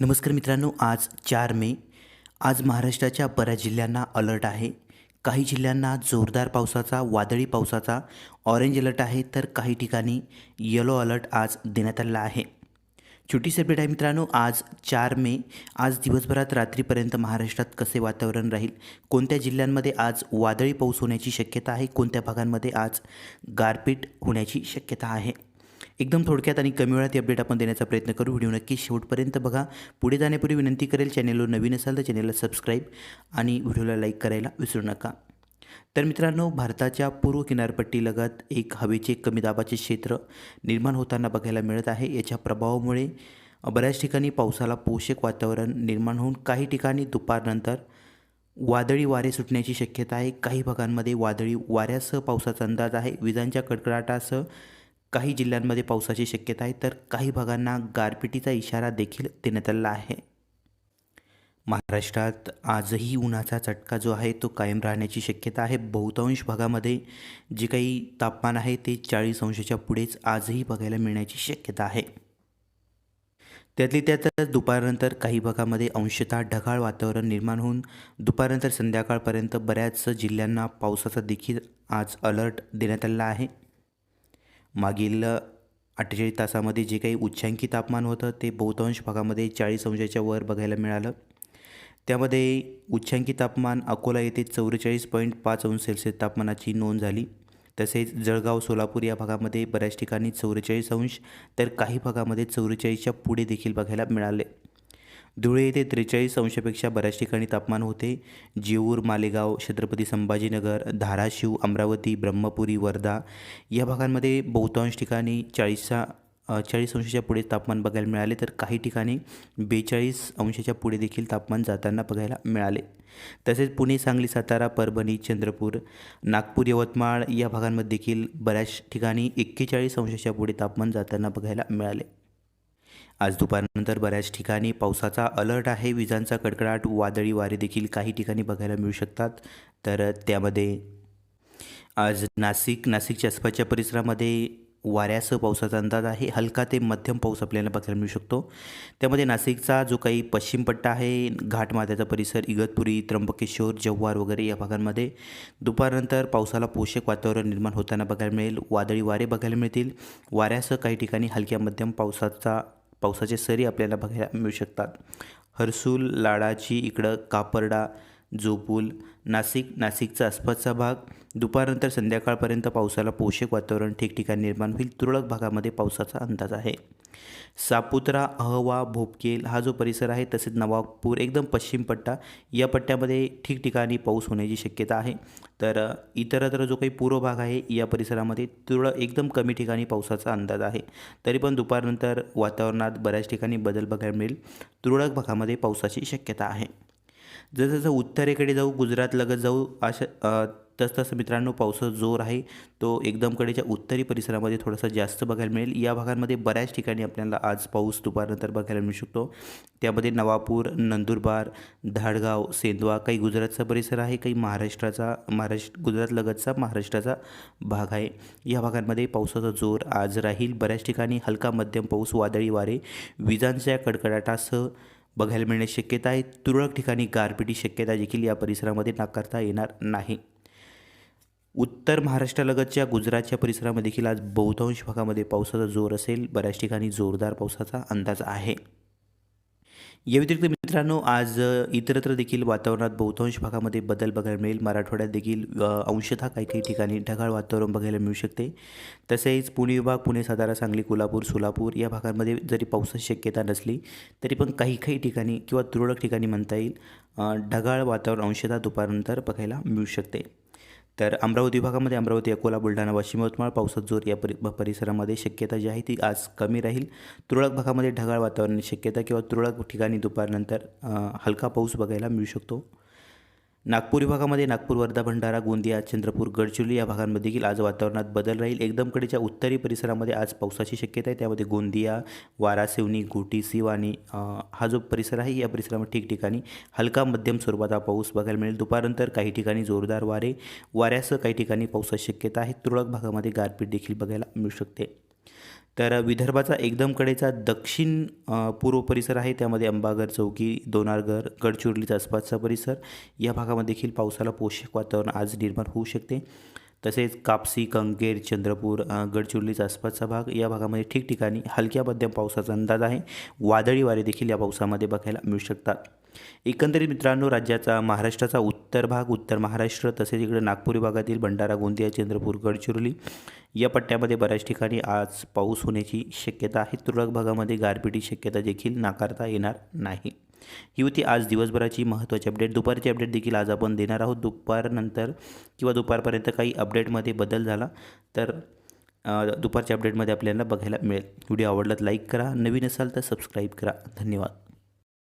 नमस्कार मित्रांनो आज चार मे. आज महाराष्ट्राच्या बऱ्याच जिल्ह्यांना अलर्ट आहे. काही जिल्ह्यांना जोरदार पावसाचा वादळी पावसाचा ऑरेंज अलर्ट आहे तर काही ठिकाणी येलो अलर्ट आज देण्यात आलेला आहे. छोटी अपडेट आहे मित्रांनो आज चार मे. आज दिवसभरात रात्रीपर्यंत महाराष्ट्रात कसे वातावरण राहील? कोणत्या जिल्ह्यांमध्ये आज वादळी पाऊस होण्याची शक्यता आहे? कोणत्या भागांमध्ये आज गारपीट होण्याची शक्यता आहे? एकदम थोडक्यात आणि कमी वेळात ही अपडेट आपण देण्याचा प्रयत्न करू. व्हिडिओ नक्की शेवटपर्यंत बघा. पुढे जाण्यापूर्वी विनंती करेल चॅनेलवर नवीन असाल तर चॅनेलला सबस्क्राईब आणि व्हिडिओला लाईक करायला विसरू नका. तर मित्रांनो भारताच्या पूर्व किनारपट्टीलगत एक हवेचे कमी दाबाचे क्षेत्र निर्माण होताना बघायला मिळत आहे. याच्या प्रभावामुळे बऱ्याच ठिकाणी पावसाला पोषक वातावरण निर्माण होऊन काही ठिकाणी दुपारनंतर वादळी वारे सुटण्याची शक्यता आहे. काही भागांमध्ये वादळी वाऱ्यासह पावसाचा अंदाज आहे. विजांच्या कडकडाटासह काही जिल्ह्यांमध्ये पावसाची शक्यता आहे तर काही भागांना गारपिटीचा इशारा देखील देण्यात आलेला आहे. महाराष्ट्रात आजही उन्हाचा चटका जो आहे तो कायम राहण्याची शक्यता आहे. बहुतांश भागामध्ये जे काही तापमान आहे ते चाळीस अंशाच्या पुढेच आजही बघायला मिळण्याची शक्यता आहे. त्यातली त्यातच दुपारनंतर काही भागामध्ये अंशतः ढगाळ वातावरण निर्माण होऊन दुपारनंतर संध्याकाळपर्यंत बऱ्याच जिल्ह्यांना पावसाचा देखील आज अलर्ट देण्यात आलेला आहे. मागील अठ्ठेचाळीस तासामध्ये जे काही उच्चांकी तापमान होतं ते बहुतांश भागामध्ये चाळीस अंशाच्या वर बघायला मिळालं. त्यामध्ये उच्चांकी तापमान अकोला येथे चौवेचाळीस पॉईंट पाच अंश सेल्सिअस तापमानाची नोंद झाली. तसेच जळगाव सोलापूर या भागामध्ये बऱ्याच ठिकाणी चौवेचाळीस अंश तर काही भागामध्ये चौवेचाळीसच्या पुढे देखील बघायला मिळाले. धुळे येथे त्रेचाळीस अंशापेक्षा बऱ्याच ठिकाणी तापमान होते. जेऊर मालेगाव छत्रपती संभाजीनगर धाराशिव अमरावती ब्रह्मपुरी वर्धा या भागांमध्ये बहुतांश ठिकाणी चाळीसच्या चाळीस अंशाच्या पुढे तापमान बघायला मिळाले. तर काही ठिकाणी बेचाळीस अंशाच्या पुढे देखील तापमान जाताना बघायला मिळाले. तसेच पुणे सांगली सातारा परभणी चंद्रपूर नागपूर यवतमाळ या भागांमध्ये देखील बऱ्याच ठिकाणी एक्केचाळीस अंशाच्या पुढे तापमान जाताना बघायला मिळाले. आज दुपारनंतर बऱ्याच ठिकाणी पावसाचा अलर्ट आहे. विजांचा कडकडाट वादळी वारे देखील काही ठिकाणी बघायला मिळू शकतात. तर त्यामध्ये आज नाशिक नाशिकच्या आसपासच्या परिसरामध्ये वाऱ्यासह पावसाचा अंदाज आहे. हलका ते मध्यम पाऊस आपल्याला बघायला मिळू शकतो. त्यामध्ये नाशिकचा जो काही पश्चिम पट्टा आहे घाटमाथ्याचा परिसर इगतपुरी त्र्यंबकेश्वर जव्हार वगैरे या भागांमध्ये दुपारनंतर पावसाला पोषक वातावरण निर्माण होताना बघायला मिळेल. वादळी वारे बघायला मिळतील. वाऱ्यासह काही ठिकाणी हलक्या मध्यम पावसाचा पावसाचे सरी आपल्याला बघायला मिळू शकतात. हर्सूल लाडाची इकडं कापरडा जोपूल नाशिक नाशिकचा आसपासचा भाग. दुपारनंतर संध्याकाळपर्यंत पावसाला पोषक वातावरण ठिकठिकाणी निर्माण होईल. तुरळक भागामध्ये पावसाचा अंदाज आहे. सापुत्रा अहवा भोपकेल हा जो परिसर आहे तसेच नवापूर एकदम पश्चिम पट्टा या पट्ट्यामध्ये ठिकठिकाणी पाऊस होण्याची शक्यता आहे. तर इतरत्र जो काही पूर्व भाग आहे या परिसरामध्ये तुरळक एकदम कमी ठिकाणी पावसाचा अंदाज आहे. तरी पण दुपारनंतर वातावरणात बऱ्याच ठिकाणी बदल बघायला मिळेल. तुरळक भागामध्ये पावसाची शक्यता आहे. जसं उत्तरेकडे जाऊ गुजरातलगत जाऊ अशा तसतसं मित्रांनो पावसाचा जोर आहे तो एकदम कडेच्या उत्तरी परिसरामध्ये थोडासा जास्त बघायला मिळेल. या भागांमध्ये बऱ्याच ठिकाणी आपल्याला आज पाऊस दुपारनंतर बघायला मिळू शकतो. त्यामध्ये नवापूर नंदुरबार धाडगाव सेंदवा काही गुजरातचा परिसर आहे काही महाराष्ट्राचा महाराष्ट्र गुजरातलगतचा महाराष्ट्राचा भाग आहे. या भागांमध्ये पावसाचा जोर आज राहील. बऱ्याच ठिकाणी हलका मध्यम पाऊस वादळी वारे विजांच्या कडकडाटासह बघायला मिळण्याची शक्यता आहे. तुरळक ठिकाणी गारपिटी शक्यता देखील या परिसरामध्ये नाकारता येणार नाही. उत्तर महाराष्ट्रालगतच्या गुजरातच्या परिसरामध्ये देखील आज बहुतांश भागामध्ये पावसाचा जोर असेल. बऱ्याच ठिकाणी जोरदार पावसाचा अंदाज आहे. या व्यतिरिक्त मित्रांनो आज इतरत्र देखील वातावरणात बहुतांश भागामध्ये बदल बघायला मिळेल. मराठवाड्यात देखील अंशतः काही काही ठिकाणी ढगाळ वातावरण बघायला मिळू शकते. तसेच पुणे विभाग पुणे सातारा सांगली कोल्हापूर सोलापूर या भागांमध्ये जरी पावसाची शक्यता नसली तरी पण काही काही ठिकाणी किंवा तुरळक ठिकाणी म्हणता येईल ढगाळ वातावरण अंशतः दुपारनंतर बघायला मिळू शकते. तर अमरावती विभागामध्ये अमरावती अकोला बुलढाणा वाशिम यवतमाळ पावसात जोर या परि परिसरामध्ये शक्यता जी आहे ती आज कमी राहील. तुरळक भागामध्ये ढगाळ वातावरण शक्यता किंवा तुरळक ठिकाणी दुपारनंतर हलका पाऊस बघायला मिळू शकतो. नागपूर विभागामध्ये नागपूर वर्धा भंडारा गोंदिया चंद्रपूर गडचिरोली या भागांमध्ये देखील आज वातावरणात बदल राहील. एकदम कडेच्या उत्तरी परिसरामध्ये आज पावसाची शक्यता आहे. त्यामध्ये गोंदिया वारासिवनी गोटी सिवानी हा जो परिसर आहे या परिसरामध्ये ठिकठिकाणी हलका मध्यम स्वरूपाचा पाऊस बघायला मिळेल. दुपारनंतर काही ठिकाणी जोरदार वारे वाऱ्यासह काही ठिकाणी पावसाची शक्यता आहे. तुरळक भागामध्ये गारपीट देखील बघायला मिळू शकते. तर विदर्भाचा एकदम कडेचा दक्षिण पूर्व परिसर आहे. त्यामध्ये अंबागर चौकी दोनारगर गडचिरोलीचा आसपासचा परिसर. या भागामध्ये देखील पावसाला पोषक वातावरण आज निर्माण होऊ शकते. तसेच कापसी कंकेर चंद्रपूर गडचिरोलीचा आसपासचा भाग या भागामध्ये ठिकठिकाणी हलक्या मध्यम पावसाचा अंदाज आहे. वादळी वारे देखील या पावसामध्ये बघायला मिळू शकतात. एकंदरीत मित्रांनो राज्याचा महाराष्ट्राचा उत्तर भाग उत्तर महाराष्ट्र तसेच इकडे नागपूर विभागातील भंडारा गोंदिया चंद्रपूर गडचिरोली या पट्ट्यामध्ये बऱ्याच ठिकाणी आज पाऊस होण्याची शक्यता आहे. तुरळक भागामध्ये गारपिटी शक्यता देखील नाकारता येणार नाही. ही होती आज दिवसभराची महत्त्वाची अपडेट. दुपारची अपडेट देखील आज आपण देणार आहोत. दुपारनंतर किंवा दुपारपर्यंत काही अपडेटमध्ये बदल झाला तर दुपारच्या अपडेटमध्ये आपल्याला बघायला मिळेल. व्हिडिओ आवडला तर लाईक करा. नवीन असाल तर सबस्क्राईब करा. धन्यवाद.